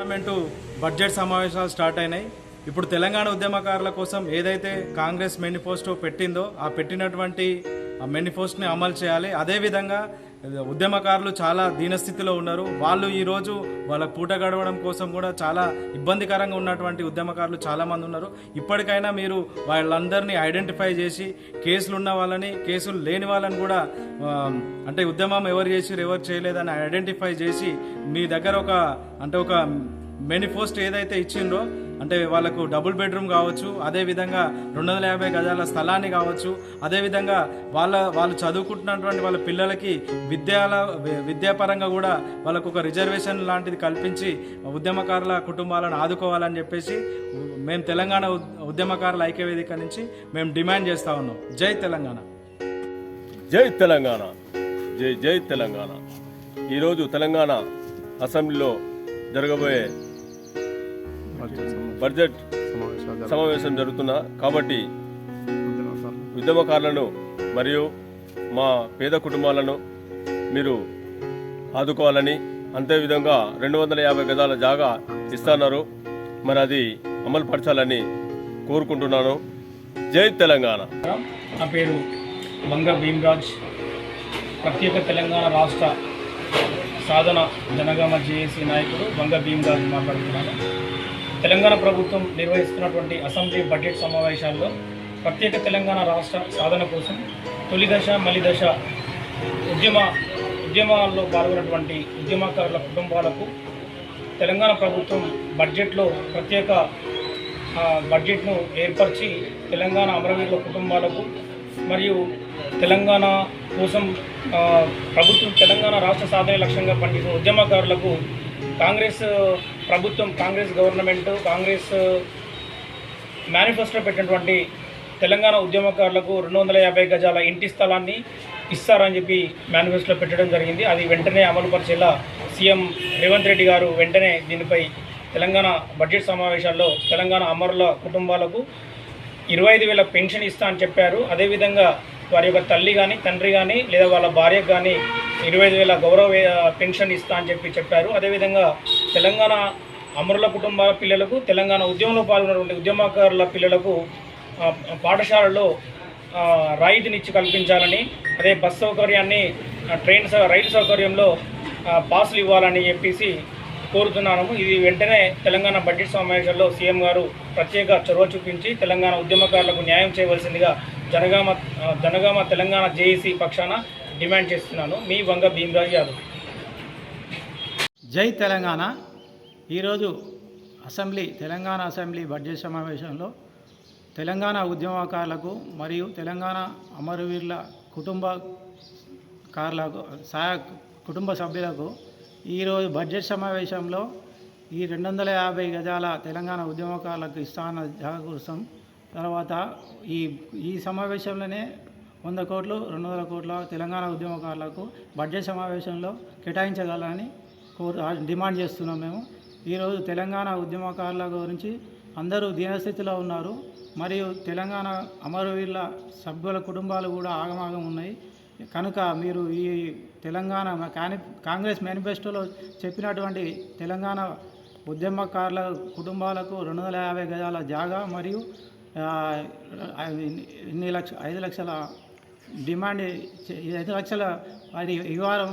Parliament budget సమావేశాలు start అయినాయి. ఇప్పుడు తెలంగాణ ఉద్యమకారుల కోసం ఏదైతే కాంగ్రెస్ మేనిఫెస్టో పెట్టిందో ఆ పెట్టినటువంటి ఆ మేనిఫెస్టోని అమలు చేయాలి. అదేవిధంగా ఉద్యమకారులు చాలా దీనస్థితిలో ఉన్నారు. వాళ్ళు ఈరోజు వాళ్ళ పూట గడవడం కోసం కూడా చాలా ఇబ్బందికరంగా ఉన్నటువంటి ఉద్యమకారులు చాలామంది ఉన్నారు. ఇప్పటికైనా మీరు వాళ్ళందరినీ ఐడెంటిఫై చేసి కేసులు ఉన్న వాళ్ళని కేసులు లేని వాళ్ళని కూడా అంటే ఉద్యమం ఎవరు చేసిరు ఎవరు చేయలేదని ఐడెంటిఫై చేసి మీ దగ్గర ఒక అంటే ఒక మేనిఫెస్టో ఏదైతే ఇచ్చిండ్రో అంటే వాళ్ళకు డబుల్ బెడ్రూమ్ కావచ్చు అదేవిధంగా రెండు వందల యాభై గజాల స్థలాన్ని కావచ్చు అదేవిధంగా వాళ్ళ వాళ్ళు చదువుకుంటున్నటువంటి వాళ్ళ పిల్లలకి విద్యాల విద్యాపరంగా కూడా వాళ్ళకు ఒక రిజర్వేషన్ లాంటిది కల్పించి ఉద్యమకారుల కుటుంబాలను ఆదుకోవాలని చెప్పేసి మేము తెలంగాణ ఉద్యమకారుల ఐక్యవేదిక నుంచి మేము డిమాండ్ చేస్తా ఉన్నాం. జై తెలంగాణ. జై తెలంగాణ. జై జై తెలంగాణ. ఈరోజు తెలంగాణ అసెంబ్లీలో జరగబోయే బడ్జెట్ సమావేశం జరుగుతున్న కాబట్టి ఉద్యమకారులను మరియు మా పేద కుటుంబాలను మీరు ఆదుకోవాలని అంతేవిధంగా రెండు వందల యాభై గదాల జాగా ఇస్తున్నారు. మరి అది అమలు పరచాలని కోరుకుంటున్నాను. జై తెలంగాణ. నా పేరు మంగ భీమ్రాజ్. ప్రత్యేక తెలంగాణ రాష్ట్ర సాధన జనగామ జేఏసీ నాయకుడు మంగ భీమ్రాజ్ మాట్లాడుతున్నాను. తెలంగాణ ప్రభుత్వం నిర్వహిస్తున్నటువంటి అసెంబ్లీ బడ్జెట్ సమావేశాల్లో ప్రత్యేక తెలంగాణ రాష్ట్ర సాధన కోసం తొలి దశ మలి దశ ఉద్యమ ఉద్యమాల్లో పాల్గొన్నటువంటి ఉద్యమకారుల కుటుంబాలకు తెలంగాణ ప్రభుత్వం బడ్జెట్లో ప్రత్యేక ఆ, బడ్జెట్ను ఏర్పరిచి తెలంగాణ అమరవీరుల కుటుంబాలకు మరియు తెలంగాణ కోసం ప్రభుత్వం తెలంగాణ రాష్ట్ర సాధన లక్ష్యంగా పనిచేసిన ఉద్యమకారులకు కాంగ్రెస్ ప్రభుత్వం కాంగ్రెస్ గవర్నమెంట్ కాంగ్రెస్ మేనిఫెస్టో పెట్టినటువంటి తెలంగాణ ఉద్యమకారులకు రెండు వందల యాభై గజాల ఇంటి స్థలాన్ని ఇస్తారని చెప్పి మేనిఫెస్టోలో పెట్టడం జరిగింది. అది వెంటనే అమలుపరిచేలా సీఎం రేవంత్ రెడ్డి గారు వెంటనే దీనిపై తెలంగాణ బడ్జెట్ సమావేశాల్లో తెలంగాణ అమరుల కుటుంబాలకు ఇరవై ఐదు వేల పెన్షన్ ఇస్తా అని చెప్పారు. అదేవిధంగా వారి యొక్క తల్లి కానీ తండ్రి కానీ లేదా వాళ్ళ భార్యకు కానీ ఇరవై ఐదు వేల గౌరవ పెన్షన్ ఇస్తా అని చెప్పి చెప్పారు. అదేవిధంగా తెలంగాణ అమరుల కుటుంబాల పిల్లలకు తెలంగాణ ఉద్యమంలో పాల్గొన్నటువంటి ఉద్యమకారుల పిల్లలకు పాఠశాలలో రాయితీనిచ్చి కల్పించాలని అదే బస్ సౌకర్యాన్ని ట్రైన్ సౌ- రైలు సౌకర్యంలో పాసులు ఇవ్వాలని చెప్పేసి కోరుతున్నాము. ఇది వెంటనే తెలంగాణ బడ్జెట్ సమావేశాల్లో సీఎం గారు ప్రత్యేక చొరవ చూపించి తెలంగాణ ఉద్యమకారులకు న్యాయం చేయవలసిందిగా జనగామ జనగామ తెలంగాణ జేఏసీ పక్షాన డిమాండ్ చేస్తున్నాను. మీ వంగ భీమరాజ్ యాదవ్. జై తెలంగాణ. ఈరోజు అసెంబ్లీ తెలంగాణ అసెంబ్లీ బడ్జెట్ సమావేశంలో తెలంగాణ ఉద్యమకారులకు మరియు తెలంగాణ అమరవీరుల కుటుంబ కారులకు సహాయ కుటుంబ సభ్యులకు ఈరోజు బడ్జెట్ సమావేశంలో ఈ రెండు వందల యాభై గజాల తెలంగాణ ఉద్యమకారులకు ఇస్తాన కోసం తర్వాత ఈ ఈ సమావేశంలోనే వంద కోట్లు రెండు వందల కోట్ల తెలంగాణ ఉద్యమకారులకు బడ్జెట్ సమావేశంలో కేటాయించగలని డిమాండ్ చేస్తున్నాం మేము. ఈరోజు తెలంగాణ ఉద్యమకారుల గురించి అందరూ దీనస్థితిలో ఉన్నారు. మరియు తెలంగాణ అమరవీరుల సభ్యుల కుటుంబాలు కూడా ఆగమాగం ఉన్నాయి. కనుక మీరు ఈ తెలంగాణ కాని కాంగ్రెస్ మేనిఫెస్టోలో చెప్పినటువంటి తెలంగాణ ఉద్యమకారుల కుటుంబాలకు రెండు వందల యాభై గజాల జాగా మరియు ఎన్ని ఇన్ని లక్ష ఐదు లక్షల డిమాండ్ ఐదు లక్షల అది వారం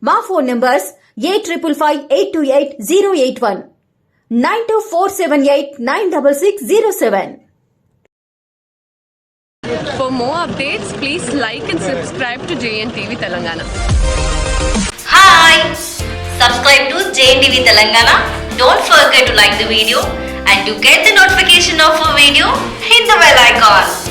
My phone numbers 8558288081 92478 For more updates, please like and subscribe to JNTV Telangana. Hi! Subscribe to JNTV Telangana. Don't forget to like the video and to get the notification of a video, hit the bell icon.